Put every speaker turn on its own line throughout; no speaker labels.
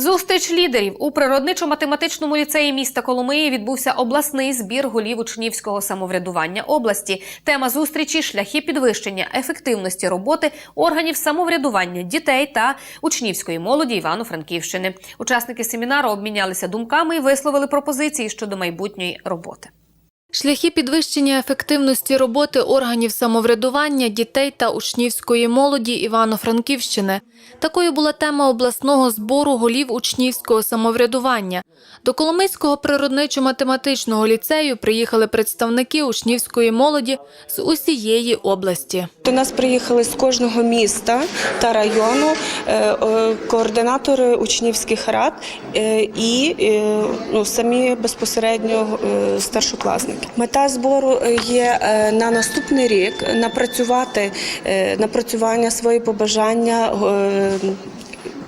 Зустріч лідерів у природничо-математичному ліцеї міста Коломиї відбувся обласний збір голів учнівського самоврядування області. Тема зустрічі шляхи підвищення ефективності роботи органів самоврядування дітей та учнівської молоді Івано-Франківщини. Учасники семінару обмінялися думками і висловили пропозиції щодо майбутньої роботи. Шляхи підвищення ефективності роботи органів самоврядування дітей та учнівської молоді Івано-Франківщини. Такою була тема обласного збору голів учнівського самоврядування. До Коломийського природничо-математичного ліцею приїхали представники учнівської молоді з усієї області.
До нас приїхали з кожного міста та району е, е, координатори учнівських рад е, і ну, самі безпосередньо старшокласники. Мета збору є е, на наступний рік напрацювати е, напрацювання свої побажання. е,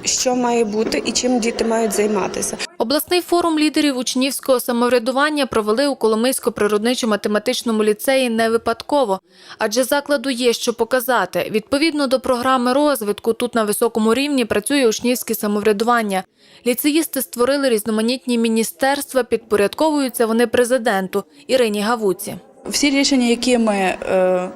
Що має бути і чим діти мають займатися?
Обласний форум лідерів учнівського самоврядування провели у Коломийсько-природничо-математичному ліцеї не випадково, адже закладу є що показати. Відповідно до програми розвитку, тут на високому рівні працює учнівське самоврядування. Ліцеїсти створили різноманітні міністерства, підпорядковуються вони президенту Ірині Гавуці.
Всі рішення, які ми е,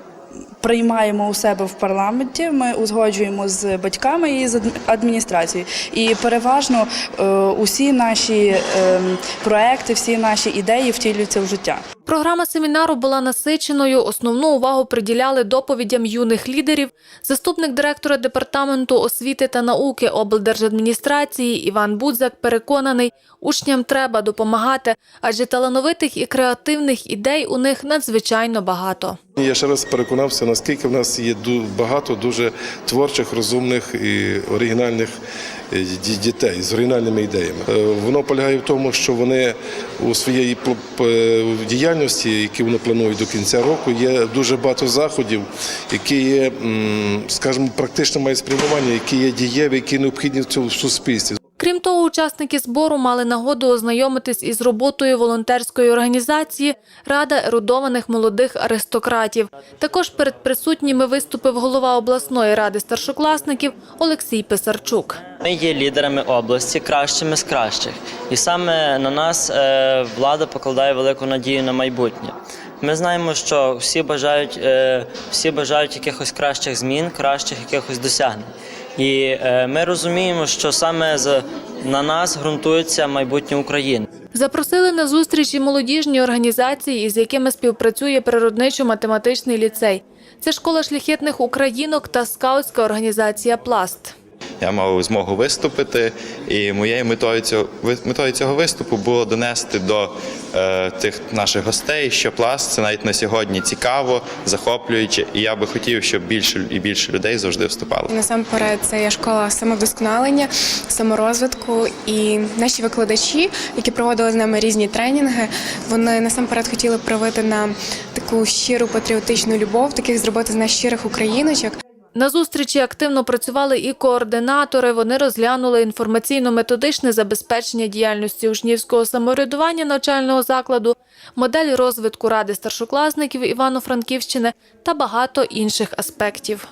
приймаємо у себе в парламенті, ми узгоджуємо з батьками і з адміністрацією. І переважно е, усі наші е, проекти, всі наші ідеї втілюються в життя.
Програма семінару була насиченою. Основну увагу приділяли доповідям юних лідерів. Заступник директора департаменту освіти та науки облдержадміністрації Іван Будзак переконаний, учням треба допомагати, адже талановитих і креативних ідей у них надзвичайно багато.
Я ще раз переконався, наскільки в нас є багато дуже творчих, розумних і оригінальних дітей з оригінальними ідеями. Е, Воно полягає в тому, що вони у своїй діяльності, які вони планують до кінця року, є дуже багато заходів, які є, скажімо, практично мають спрямування, які є дієві, які необхідні в цьому суспільстві.
Крім того, учасники збору мали нагоду ознайомитись із роботою волонтерської організації Рада ерудованих молодих аристократів. Також перед присутніми виступив голова обласної ради старшокласників Олексій Писарчук.
Ми є лідерами області, кращими з кращих. І саме на нас е, влада покладає велику надію на майбутнє. Ми знаємо, що всі бажають, е, всі бажають якихось кращих змін, кращих якихось досягнень. І е, ми розуміємо, що саме на нас ґрунтується майбутнє України.
Запросили на зустріч і молодіжні організації, із якими співпрацює природничо-математичний ліцей. Це школа шляхетних українок та скаутська організація Пласт.
Я мав змогу виступити, і моєю метою цього метою цього виступу було донести до е, тих наших гостей, що пласт це навіть на сьогодні цікаво, захоплююче, і я би хотів, щоб більше і більше людей завжди вступало.
Насамперед, це є школа самовдосконалення, саморозвитку. І наші викладачі, які проводили з нами різні тренінги, вони насамперед хотіли проявити нам таку щиру патріотичну любов, таких зробити з нас щирих україночок.
На зустрічі активно працювали і координатори. Вони розглянули інформаційно-методичне забезпечення діяльності учнівського самоврядування навчального закладу, модель розвитку ради старшокласників Івано-Франківщини та багато інших аспектів.